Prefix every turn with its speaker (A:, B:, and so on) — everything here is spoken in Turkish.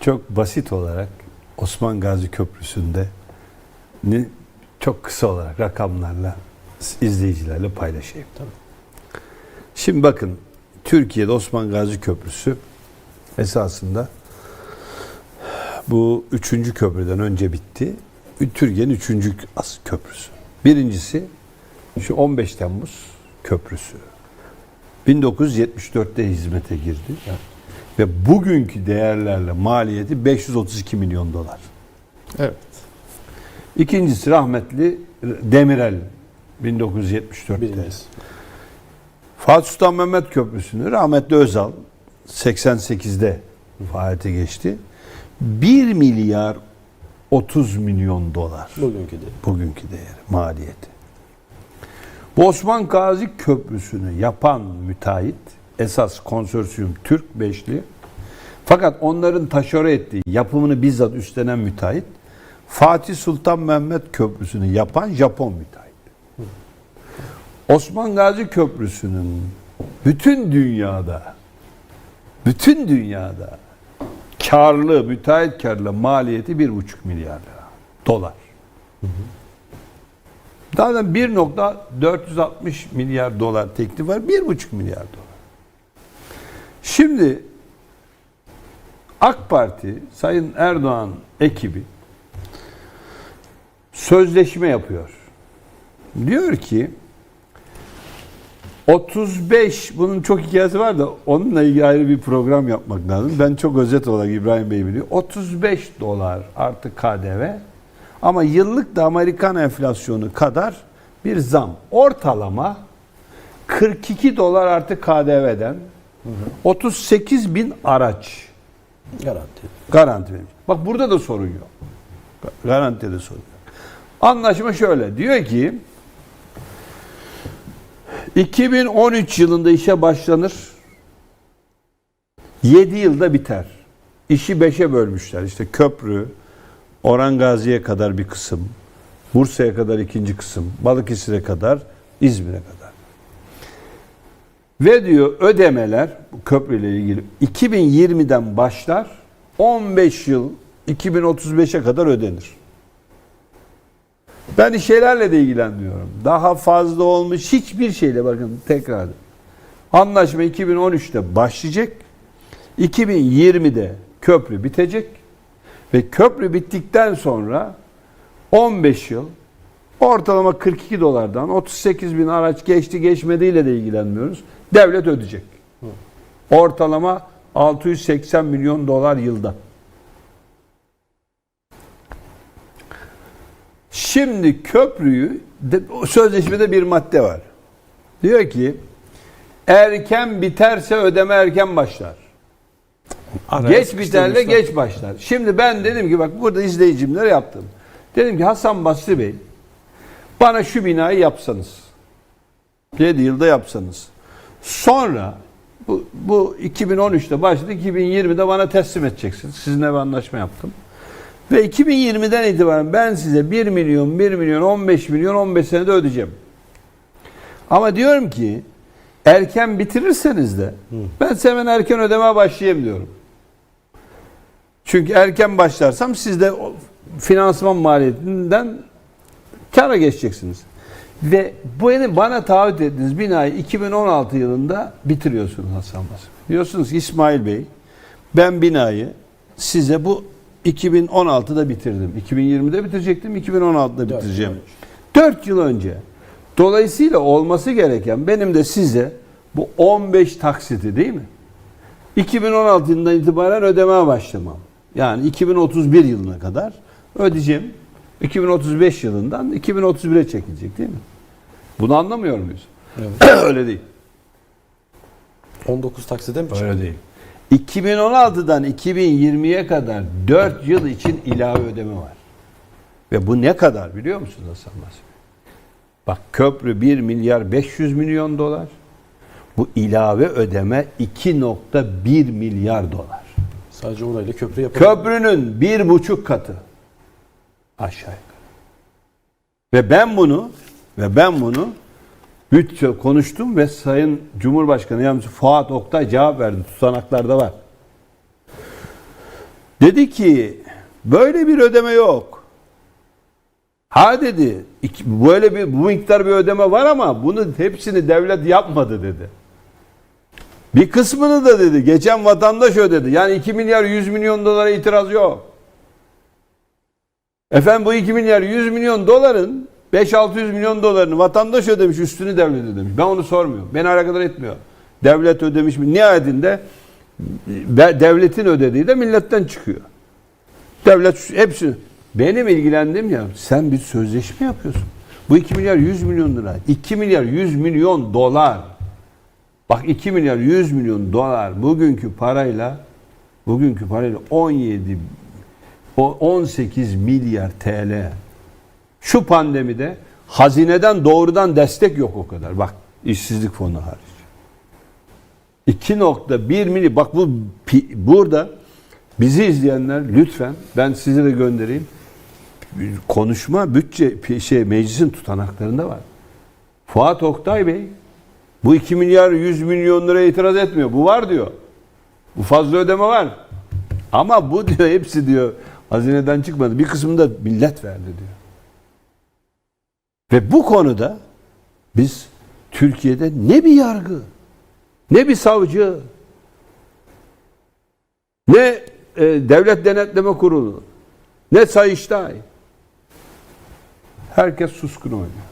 A: çok basit olarak Osman Gazi Köprüsü'nde ne, çok kısa olarak rakamlarla izleyicilerle paylaşayım.
B: Tabii.
A: Şimdi bakın Türkiye'de Osman Gazi Köprüsü esasında bu üçüncü köprüden önce bitti. Türkiye'nin üçüncü köprüsü. Birincisi şu 15 Temmuz Köprüsü. 1974'te hizmete girdi. Ve bugünkü değerlerle maliyeti 532 milyon dolar.
B: Evet.
A: İkincisi rahmetli Demirel 1974'te.
B: Birincisi.
A: Fatih Sultan Mehmet Köprüsü'nü rahmetli Özal 88'de faaliyete geçti. 1 milyar 30 milyon dolar
B: Bugünkü de.
A: bugünkü değeri, maliyeti. Bu Osman Gazi Köprüsü'nü yapan müteahhit esas konsorsiyum Türk Beşli. Fakat onların taşöre ettiği, yapımını bizzat üstlenen müteahhit Fatih Sultan Mehmet Köprüsü'nü yapan Japon müteahhit. Osman Gazi Köprüsü'nün bütün dünyada bütün dünyada karlı, müteahhit karlı maliyeti 1,5 milyar lira. Dolar. Zaten 1.460 milyar dolar teklif var. 1,5 milyar dolar. Şimdi AK Parti, Sayın Erdoğan ekibi sözleşme yapıyor. Diyor ki 35 bunun çok hikayesi var da onunla ilgili ayrı bir program yapmak lazım. Ben çok özet olarak İbrahim Bey biliyor. 35 dolar artı KDV ama yıllık da Amerikan enflasyonu kadar bir zam. Ortalama 42 dolar artı KDV'den 38 bin araç
B: Garanti.
A: Garanti vermiş. Bak burada da sorun yok. Garantide sorun yok. Anlaşma şöyle. Diyor ki 2013 yılında işe başlanır. 7 yılda biter. İşi 5'e bölmüşler. İşte köprü, Orhan Gazi'ye kadar bir kısım, Bursa'ya kadar ikinci kısım, Balıkesir'e kadar, İzmir'e kadar. Ve diyor ödemeler bu köprüyle ilgili 2020'den başlar 15 yıl 2035'e kadar ödenir. Ben şeylerle de ilgilenmiyorum. Daha fazla olmuş hiçbir şeyle bakın tekrar. Anlaşma 2013'te başlayacak. 2020'de köprü bitecek. Ve köprü bittikten sonra 15 yıl ortalama 42 dolardan 38 bin araç geçti geçmediğiyle de ilgilenmiyoruz. Devlet ödeyecek. Ortalama 680 milyon dolar yılda. Şimdi köprüyü de, sözleşmede bir madde var. Diyor ki erken biterse ödeme erken başlar.
B: Araya
A: geç biterle geç başlar. Şimdi ben dedim ki bak burada izleyicimler yaptım. Dedim ki Hasan Basri Bey bana şu binayı yapsanız. 7 yılda yapsanız. Sonra bu, bu 2013'te başladı. 2020'de bana teslim edeceksiniz. Sizinle bir anlaşma yaptım. Ve 2020'den itibaren ben size 1 milyon, 1 milyon, 15 milyon, 15 senede ödeyeceğim. Ama diyorum ki erken bitirirseniz de ben size hemen erken ödemeye başlayayım diyorum. Çünkü erken başlarsam siz de finansman maliyetinden kara geçeceksiniz. Ve bu yeni bana taahhüt ettiğiniz binayı 2016 yılında bitiriyorsunuz Hasan Basri. Diyorsunuz İsmail Bey ben binayı size bu 2016'da bitirdim. 2020'de bitirecektim, 2016'da
B: Dört
A: bitireceğim.
B: yıl önce.
A: 4 yıl önce. Dolayısıyla olması gereken benim de size bu 15 taksiti değil mi? 2016 yılından itibaren ödemeye başlamam. Yani 2031 yılına kadar ödeyeceğim. 2035 yılından 2031'e çekilecek değil mi? Bunu anlamıyor muyuz?
B: Evet.
A: Öyle değil.
B: 19 takside mi çıktı?
A: Öyle değil. 2016'dan 2020'ye kadar 4 yıl için ilave ödeme var. Ve bu ne kadar biliyor musunuz Hasan Basri? Bak köprü 1 milyar 500 milyon dolar. Bu ilave ödeme 2.1 milyar dolar.
B: Sadece orayla köprü yapılıyor.
A: Köprünün bir buçuk katı aşağı yukarı. Ve ben bunu ve ben bunu bütçe konuştum ve Sayın Cumhurbaşkanı Yardımcısı Fuat Oktay cevap verdi. Tutanaklarda var. Dedi ki böyle bir ödeme yok. Ha dedi böyle bir bu miktar bir ödeme var ama bunun hepsini devlet yapmadı dedi. Bir kısmını da dedi geçen vatandaş ödedi. Yani 2 milyar 100 milyon dolara itiraz yok. Efendim bu 2 milyar 100 milyon doların 5-600 milyon dolarını vatandaş ödemiş üstünü devlet ödemiş. Ben onu sormuyorum. Beni alakadar etmiyor. Devlet ödemiş mi? Nihayetinde devletin ödediği de milletten çıkıyor. Devlet hepsini. Benim ilgilendiğim ya sen bir sözleşme yapıyorsun. Bu 2 milyar 100 milyon lira. 2 milyar 100 milyon dolar. Bak 2 milyar 100 milyon dolar bugünkü parayla bugünkü parayla 17 o 18 milyar TL. Şu pandemide hazineden doğrudan destek yok o kadar. Bak işsizlik fonu hariç. 2.1 milyon bak bu burada bizi izleyenler lütfen ben size de göndereyim. Konuşma bütçe şey meclisin tutanaklarında var. Fuat Oktay Bey bu 2 milyar 100 milyon liraya itiraz etmiyor. Bu var diyor. Bu fazla ödeme var. Ama bu diyor hepsi diyor hazineden çıkmadı. Bir kısmını da millet verdi diyor. Ve bu konuda biz Türkiye'de ne bir yargı, ne bir savcı, ne e, devlet denetleme kurulu, ne sayıştay. Herkes suskun oynuyor.